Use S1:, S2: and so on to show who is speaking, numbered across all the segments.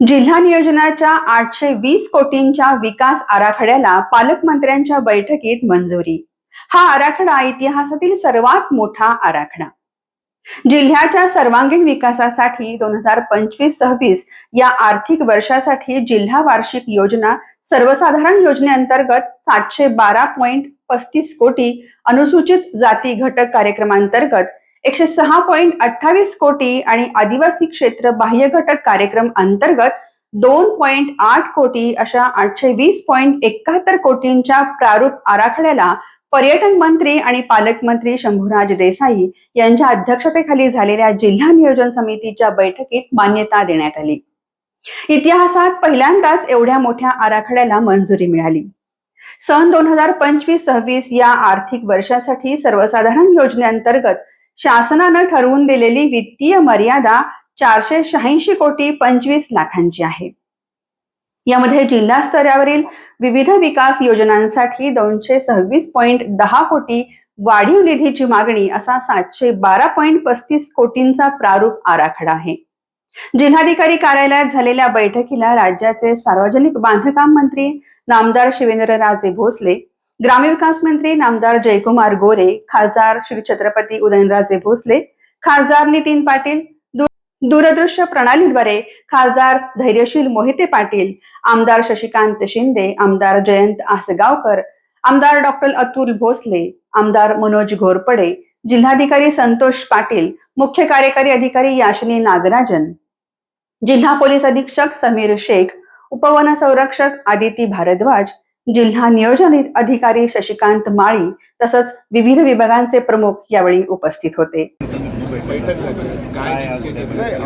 S1: जिल्हा नियोजनाच्या आठशे वीस कोटींच्या विकास आराखड्याला पालकमंत्र्यांच्या बैठकीत मंजुरी. हा आराखडा इतिहासातील सर्वात मोठा आराखडा. जिल्ह्याच्या सर्वांगीण विकासासाठी दोन हजार पंचवीस सव्वीस या आर्थिक वर्षासाठी जिल्हा वार्षिक योजना सर्वसाधारण योजनेअंतर्गत सातशे बारा पॉइंट पस्तीस कोटी अनुसूचित जाती घटक कार्यक्रमांतर्गत एकशे सहा पॉईंट अठ्ठावीस कोटी आणि आदिवासी क्षेत्र बाह्य घटक कार्यक्रम अंतर्गत दोन पॉइंट आठ कोटी अशा आठशे वीस पॉईंट एकाहत्तर कोटींच्या प्रारूप आराखड्याला पर्यटन मंत्री आणि पालकमंत्री शंभूराज देसाई यांच्या अध्यक्षतेखाली झालेल्या जिल्हा नियोजन समितीच्या बैठकीत मान्यता देण्यात आली. इतिहासात पहिल्यांदाच एवढ्या मोठ्या आराखड्याला मंजुरी मिळाली. सन दोन हजार पंचवीस सव्वीस या आर्थिक वर्षासाठी सर्वसाधारण योजनेअंतर्गत शासनानं ठरवून दिलेली वित्तीय मर्यादा चारशे शहाऐंशी कोटी पंचवीस लाखांची आहे. यामध्ये जिल्हा स्तरावरील विविध विकास योजनांसाठी दोनशे सव्वीस पॉईंट दहा कोटी वाढीव निधीची मागणी असा सातशे बारा पॉईंट पस्तीस कोटींचा प्रारूप आराखडा आहे. जिल्हाधिकारी कार्यालयात झालेल्या बैठकीला राज्याचे सार्वजनिक बांधकाम मंत्री नामदार शिवेंद्रराजे भोसले ग्रामविकास मंत्री नामदार जयकुमार गोरे खासदार श्री छत्रपती उदयनराजे भोसले खासदार नितीन पाटील दूरदृश्य प्रणालीद्वारे खासदार धैर्यशील मोहिते पाटील आमदार शशिकांत शिंदे आमदार जयंत आसगावकर आमदार डॉक्टर अतुल भोसले आमदार मनोज घोरपडे जिल्हाधिकारी संतोष पाटील मुख्य कार्यकारी अधिकारी याशिनी नागराजन. जिल्हा पोलीस अधीक्षक समीर शेख उपवन संरक्षक आदिती भारद्वाज जिल्हा नियोजन अधिकारी शशिकांत माळी तसंच विविध विभागांचे प्रमुख यावेळी उपस्थित होते.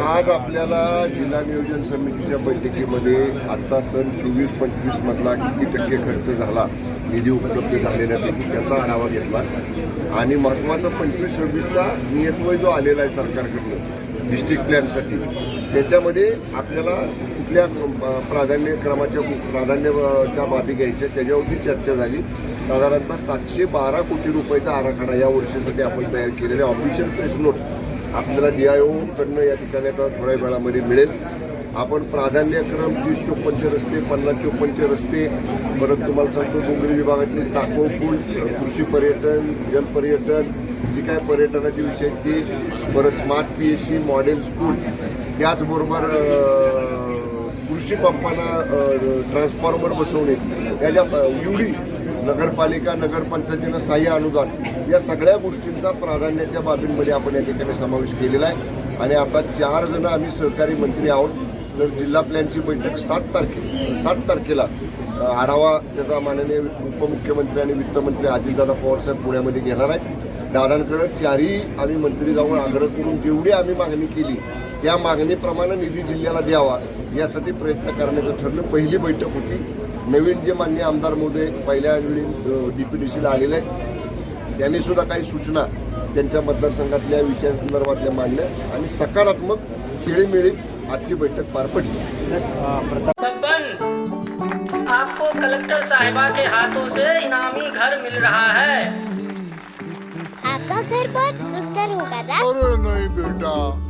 S2: आज आपल्याला जिल्हा नियोजन समितीच्या बैठकीमध्ये आता सन चोवीस पंचवीस मधला किती टक्के खर्च झाला निधी उपलब्ध झालेल्या त्याचा आढावा घेतला. आणि महत्त्वाचा पंचवीस सव्वीसचा नियतवय जो आलेला आहे सरकारकडनं डिस्ट्रिक्ट प्लॅनसाठी त्याच्यामध्ये आपल्याला कुठल्या प्राधान्यक्रमाच्या प्राधान्याच्या बाबी घ्यायच्या त्याच्यावरती चर्चा झाली. साधारणतः सातशे बारा कोटी रुपयाचा आराखडा या वर्षासाठी आपण तयार केलेला ऑफिशियल प्रेस नोट आपल्याला डी आय ओकडनं या ठिकाणी आता थोड्या वेळामध्ये मिळेल. आपण प्राधान्यक्रम तीस चोपन्नचे रस्ते पन्नास चोपन्नचे रस्ते परत तुम्हाला सांगतो डोंगरी विभागातले साखो पूल कृषी पर्यटन जलपर्यटन जी काय पर्यटनाचे विषय आहेत ते परत smart P S C model school त्याचबरोबर कृषी पंपांना ट्रान्सफॉर्मर बसवणे याच्या युडी नगरपालिका नगरपंचायतीनं सहाय्य अनुदान या सगळ्या गोष्टींचा प्राधान्याच्या बाबींमध्ये आपण या ठिकाणी समावेश केलेला आहे. आणि आता चार जण आम्ही सहकारी मंत्री आहोत. तर जिल्हा प्लॅनची बैठक सात तारखे सात तारखेला आढावा त्याचा माननीय उपमुख्यमंत्री आणि वित्तमंत्री अजितदादा पवारसाहेब पुण्यामध्ये घेणार आहेत. दादांकडं चारही आम्ही मंत्री जाऊन आग्रह करून जेवढी आम्ही मागणी केली त्या मागणीप्रमाणे निधी जिल्ह्याला द्यावा यासाठी प्रयत्न करण्याचं ठरलं. पहिली बैठक होती. नवीन जे मान्य आमदार मोदय पहिल्या वेळी डी पी डी सीला आलेले आहेत. त्यांनी सुद्धा काही सूचना त्यांच्या मतदारसंघातल्या विषयांसंदर्भातल्या मांडल्या आणि सकारात्मक खेळीमेळीत आजची बैठक पार पडली.
S3: आपको कलेक्टर साहिबा के हाथों से इनामी घर मिल रहा है।
S4: आपका घर बहुत सुंदर होगा ना
S5: अरे नहीं बेटा।